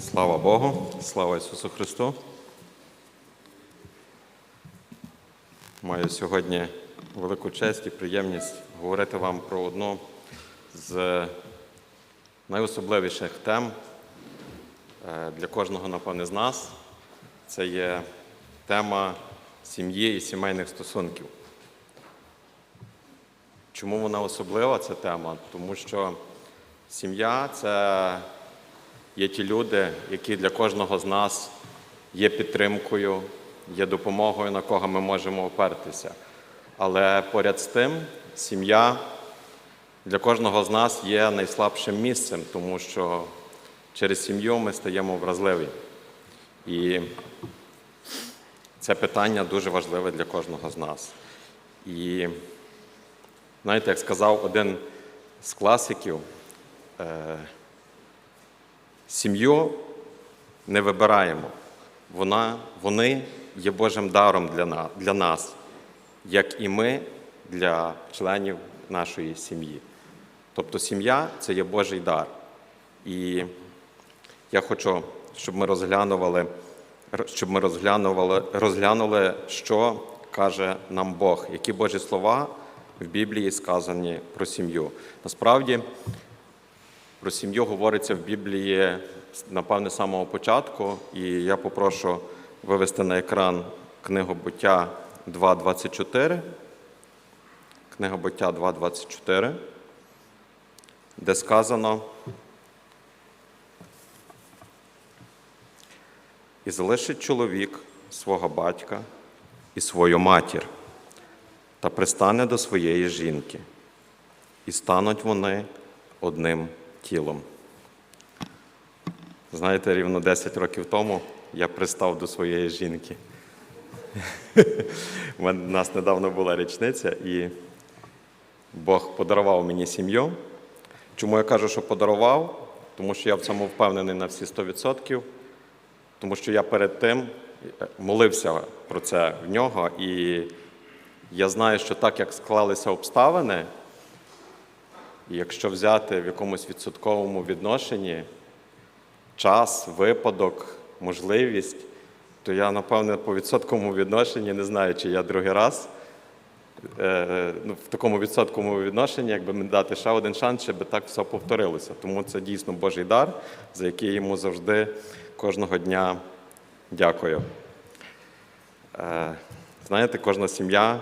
Слава Богу, слава Ісусу Христу. Маю сьогодні велику честь і приємність говорити вам про одну з найособливіших тем е, для кожного, напевне, з нас. Це є тема сім'ї і сімейних стосунків. Чому вона особлива, ця тема? Тому що сім'я це є ті люди, які для кожного з нас є підтримкою, є допомогою, на кого ми можемо опертися. Але поряд з тим, сім'я для кожного з нас є найслабшим місцем, тому що через сім'ю ми стаємо вразливі. І це питання дуже важливе для кожного з нас. І знаєте, як сказав один з класиків, е, Сім'ю не вибираємо. Вона, вони є Божим даром для, для нас, як і ми для членів нашої сім'ї. Тобто сім'я це є Божий дар. І я хочу, щоб ми розглянули, щоб ми розглянули, розглянули, що каже нам Бог, які Божі слова в Біблії сказані про сім'ю. Насправді, про сім'ю говориться в Біблії, напевне, з самого початку, і я попрошу вивести на екран книгу буття 2.24. Книга буття 2.24, де сказано. І залишить чоловік свого батька і свою матір, та пристане до своєї жінки, і стануть вони одним тілом. Знаєте, рівно 10 років тому я пристав до своєї жінки. У нас недавно була річниця, і Бог подарував мені сім'ю. Чому я кажу, що подарував? Тому що я в цьому впевнений на всі 100%, тому що я перед тим е, молився про це в нього, і я знаю, що так як склалися обставини, і якщо взяти в якомусь відсотковому відношенні час, випадок, можливість, то я, напевне, по відсотковому відношенні не знаю, чи я другий раз е, ну, в такому відсотковому відношенні, якби мені дати ще один шанс, щоб так все повторилося. Тому це дійсно Божий дар, за який йому завжди кожного дня дякую. Е, Знаєте, кожна сім'я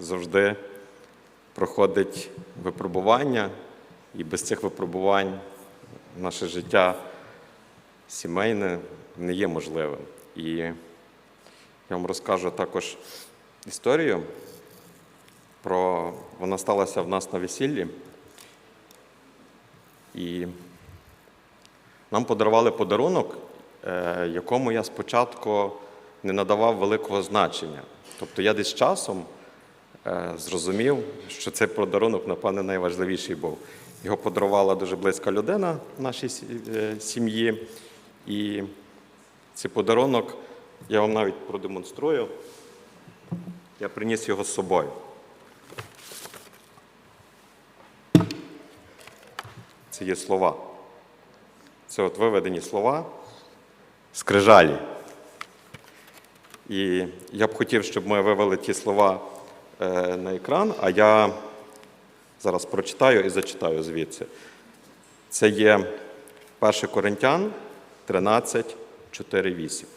завжди проходить випробування, і без цих випробувань наше життя сімейне не є можливим. І я вам розкажу також історію про вона сталася в нас на весіллі. І нам подарували подарунок, е, якому я спочатку не надавав великого значення. Тобто я десь часом е, зрозумів, що цей подарунок, напевне, найважливіший був. Його подарувала дуже близька людина в нашій е, сім'ї. І цей подарунок я вам навіть продемонструю. Я приніс його з собою. Це є слова. Це от виведені слова з крижалі. І я б хотів, щоб ми вивели ті слова е, на екран, а я зараз прочитаю і зачитаю звідси. Це є 1 Коринтян 13, 4, 8.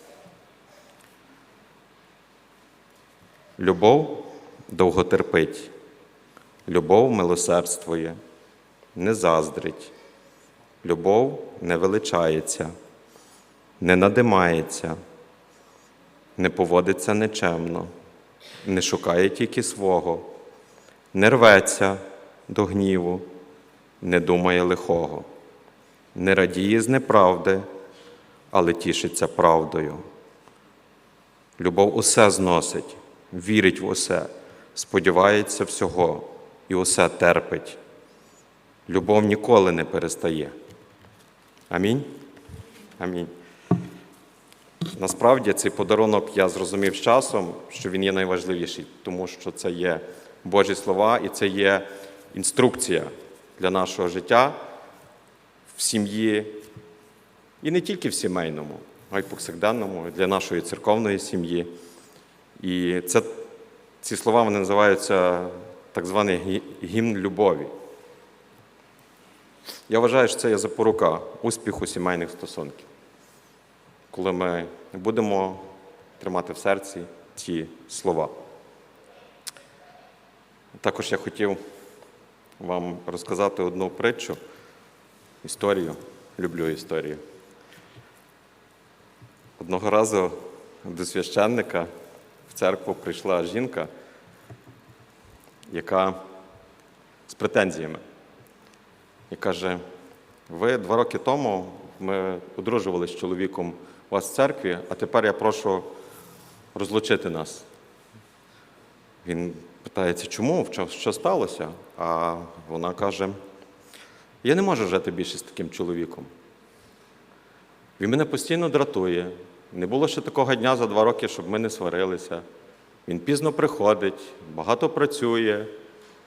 Любов довготерпить, любов милосердствує, не заздрить, любов не величається, не надимається, не поводиться нечемно, не шукає тільки свого, не рветься до гніву, не думає лихого, не радіє з неправди, але тішиться правдою. Любов усе зносить, вірить в усе, сподівається всього і усе терпить. Любов ніколи не перестає. Амінь. Амінь. Насправді цей подарунок я зрозумів з часом, що він є найважливіший, тому що це є Божі слова і це є інструкція для нашого життя в сім'ї, І не тільки в сімейному, а й повсякденному, для нашої церковної сім'ї. І це, ці слова вони називаються так званий гімн любові. Я вважаю, що це є запорука успіху сімейних стосунків, коли ми будемо тримати в серці ці слова. Також я хотів вам розказати одну притчу, історію. Люблю історію. Одного разу до священника в церкву прийшла жінка, яка з претензіями. І каже: ви два роки тому ми одружувалися з чоловіком у вас в церкві, а тепер я прошу розлучити нас. Він питається, чому, що, сталося? А вона каже: я не можу жити більше з таким чоловіком. Він мене постійно дратує. Не було ще такого дня за два роки, щоб ми не сварилися. Він пізно приходить, багато працює,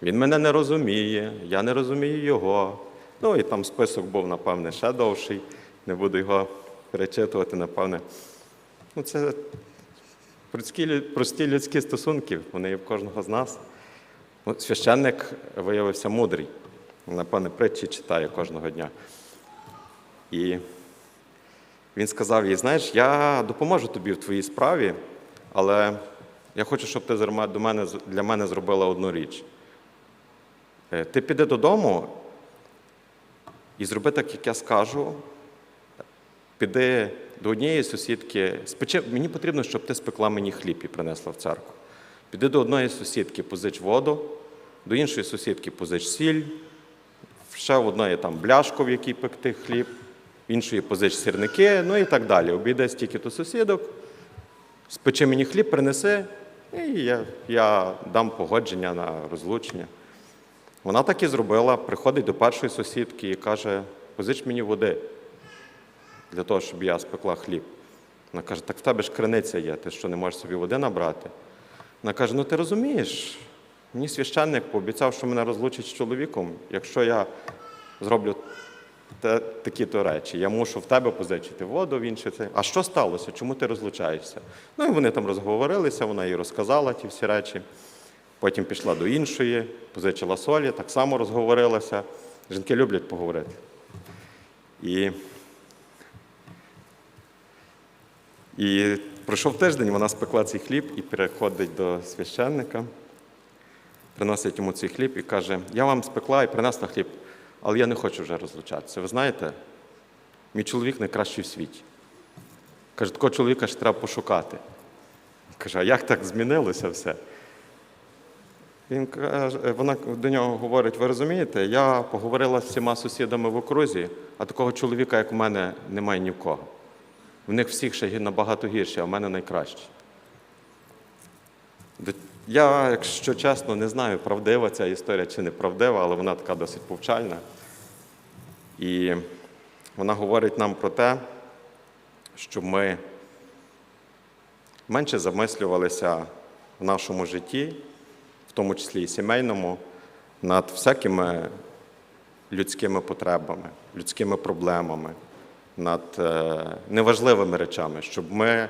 він мене не розуміє, я не розумію його. Ну і там список був, напевне, ще довший. Не буду його перечитувати, напевне. Ну, це прості, прості людські стосунки, вони є в кожного з нас. Ну, священник виявився мудрий. Напевне, притчі читає кожного дня. І він сказав їй: знаєш, я допоможу тобі в твоїй справі, але я хочу, щоб ти для мене зробила одну річ. Е, Ти піди додому і зроби так, як я скажу. Піди до однієї сусідки, спечи, мені потрібно, щоб ти спекла мені хліб і принесла в церкву. Піди до одної сусідки, позич воду, до іншої сусідки позич сіль, ще в одної там бляшку, в якій пекти хліб, в іншої позич сірники, ну і так далі. Обійде стільки то сусідок, спечи мені хліб, принеси, і я, я дам погодження на розлучення. Вона так і зробила, приходить до першої сусідки і каже: позич мені води для того, щоб я спекла хліб. Вона каже, так в тебе ж криниця є, ти що не можеш собі води набрати? Вона каже: ну ти розумієш, мені священник пообіцяв, що мене розлучить з чоловіком, якщо я зроблю те, такі-то речі. Я мушу в тебе позичити воду, в інше. А що сталося? Чому ти розлучаєшся? Ну і вони там розговорилися, вона їй розказала ті всі речі. Потім пішла до іншої, позичила солі, так само розговорилася. Жінки люблять поговорити. І І пройшов тиждень, вона спекла цей хліб і переходить до священника, приносить йому цей хліб і каже: Я вам спекла і принесла хліб, але я не хочу вже розлучатися. Ви знаєте, мій чоловік найкращий в світі. Каже, такого чоловіка ж треба пошукати. Каже, а як так змінилося все? Він каже, вона до нього говорить: ви розумієте, я поговорила з всіма сусідами в окрузі, а такого чоловіка, як у мене, немає ні в кого. В них всіх ще набагато гірше, а в мене найкраще. Я, якщо чесно, не знаю, правдива ця історія чи неправдива, але вона така досить повчальна. І вона говорить нам про те, щоб ми менше замислювалися в нашому житті, в тому числі і сімейному, над всякими людськими потребами, людськими проблемами, над е, неважливими речами, щоб ми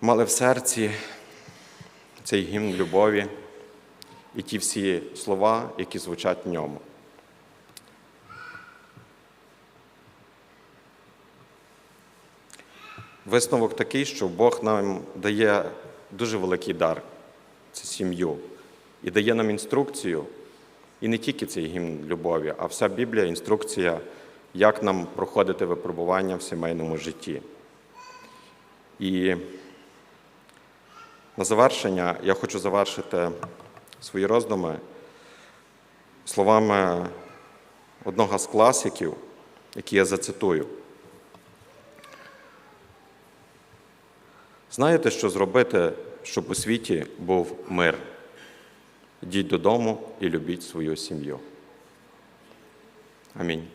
мали в серці цей гімн любові і ті всі слова, які звучать в ньому. Висновок такий, що Бог нам дає дуже великий дар це сім'ю, і дає нам інструкцію, і не тільки цей гімн любові, а вся Біблія інструкція, як нам проходити випробування в сімейному житті. І на завершення я хочу завершити свої роздуми словами одного з класиків, які я зацитую. Знаєте, що зробити, щоб у світі був мир? Йдіть додому і любіть свою сім'ю. Амінь.